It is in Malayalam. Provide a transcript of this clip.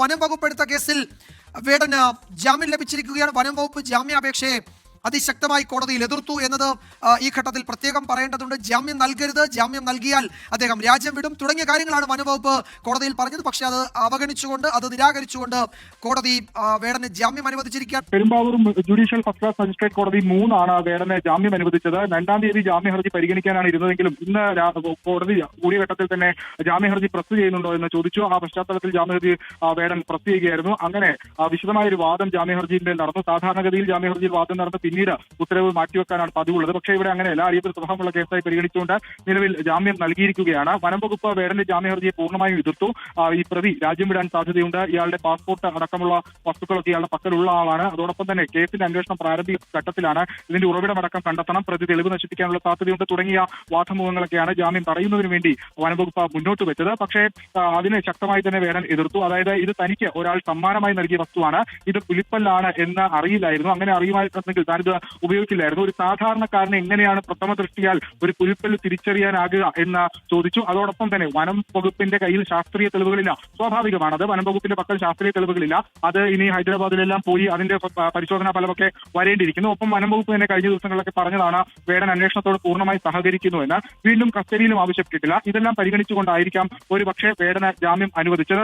വനം വകുപ്പ് എടുത്ത കേസിൽ വേടന് ജാമ്യം ലഭിച്ചിരിക്കുകയാണ്. വനം വകുപ്പ് ജാമ്യാപേക്ഷയെ അതിശക്തമായി കോടതിയിൽ എതിർത്തു എന്നത് ഈ ഘട്ടത്തിൽ പ്രത്യേകം പറയേണ്ടതുണ്ട്. ജാമ്യം നൽകരുത്. ജാമ്യം നൽകിയാൽ അദ്ദേഹം രാജ്യം വിടും. തുടങ്ങിയ കാര്യങ്ങളാണ് വനംവകുപ്പ് കോടതിയിൽ പറഞ്ഞത്. പക്ഷെ അത് അവഗണിച്ചുകൊണ്ട് അത് നിരാകരിച്ചുകൊണ്ട് കോടതി വേടന് ജാമ്യം അനുവദിച്ചിരിക്കുകയാണ്. Perumbavoor judicial first class magistrate കോടതി മൂന്നാണ് വേടന് ജാമ്യം അനുവദിച്ചത്. രണ്ടാം തീയതി ജാമ്യ ഹർജി പരിഗണിക്കാനാണ് ഇരുന്നതെങ്കിലും ഇന്ന് കോടതി കൂടിയ ഘട്ടത്തിൽ തന്നെ ജാമ്യ ഹർജി പ്രസ് ചെയ്യുന്നുണ്ടോ എന്ന് ചോദിച്ചു. ആ പശ്ചാത്തലത്തിൽ ജാമ്യ ഹർജി വേടൻ പ്രസ് ചെയ്യുകയായിരുന്നു. അങ്ങനെ വിശദമായ ഒരു വാദം ജാമ്യ ഹർജിയിൽ നടന്നു. സാധാരണഗതിയിൽ ജാമ്യ ഹർജിയിൽ വാദം നടന്ന് പിന്നീട് ഉത്തരവ് മാറ്റിവെക്കാനാണ് പതിവുള്ളത്. പക്ഷേ ഇവിടെ അങ്ങനെയല്ല. അടിയന്തര സ്വഭാവമുള്ള കേസായി പരിഗണിച്ചുകൊണ്ട് നിലവിൽ ജാമ്യം നൽകിയിരിക്കുകയാണ്. വനം വകുപ്പ് വേടന്റെ ജാമ്യ ഹർജിയെ പൂർണമായും എതിർത്തു. ഈ പ്രതി രാജ്യം വിടാൻ സാധ്യതയുണ്ട്. ഇയാളുടെ പാസ്പോർട്ട് അടക്കമുള്ള വസ്തുക്കളൊക്കെ ഇയാളുടെ പക്കലുള്ള ആളാണ്. അതോടൊപ്പം തന്നെ കേസിന്റെ അന്വേഷണം പ്രാരംഭിക ഘട്ടത്തിലാണ്. ഇതിന്റെ ഉറവിടമടക്കം കണ്ടെത്തണം. പ്രതി തെളിവ് നശിപ്പിക്കാനുള്ള സാധ്യതയുണ്ട്. തുടങ്ങിയ വാദമുഖങ്ങളൊക്കെയാണ് ജാമ്യം തടയുന്നതിന് വേണ്ടി വനംവകുപ്പ് മുന്നോട്ട് വെച്ചത്. പക്ഷേ അതിനെ ശക്തമായി തന്നെ വേടൻ എതിർത്തു. അതായത് ഇത് തനിക്ക് ഒരാൾ സമ്മാനമായി നൽകിയ വസ്തുവാണ്. ഇത് പുലിപ്പല്ലാണ് എന്ന് അറിയില്ലായിരുന്നു. അങ്ങനെ അറിയുമായിരുന്നെങ്കിൽ താനിത് ഉപയോഗിക്കില്ലായിരുന്നു. ഒരു സാധാരണക്കാരന് എങ്ങനെയാണ് പ്രഥമ ദൃഷ്ടിയാൽ ഒരു പുലിപ്പല്ല് തിരിച്ചറിയാനാകുക എന്ന് ചോദിച്ചു. അതോടൊപ്പം തന്നെ വനം വകുപ്പിന്റെ കയ്യിൽ ശാസ്ത്രീയ തെളിവുകളില്ല. സ്വാഭാവികമാണ്. അത് വനം വകുപ്പിന്റെ പക്കൽ ശാസ്ത്രീയ തെളിവുകളില്ല. അത് ഇനി ഹൈദരാബാദിലെല്ലാം പോയി അതിന്റെ പരിശോധനാ ഫലമൊക്കെ വരേണ്ടിയിരിക്കുന്നു. ഒപ്പം വനം വകുപ്പ് തന്നെ കഴിഞ്ഞ ദിവസങ്ങളിലൊക്കെ പറഞ്ഞതാണ് വേടൻ അന്വേഷണത്തോട് പൂർണമായി സഹകരിക്കുന്നു എന്ന്. വീണ്ടും കസ്റ്റഡിയിലും ആവശ്യപ്പെട്ടിട്ടില്ല. ഇതെല്ലാം പരിഗണിച്ചുകൊണ്ടായിരിക്കാം ഒരു പക്ഷേ വേടന ജാമ്യം അനുവദിച്ചത്.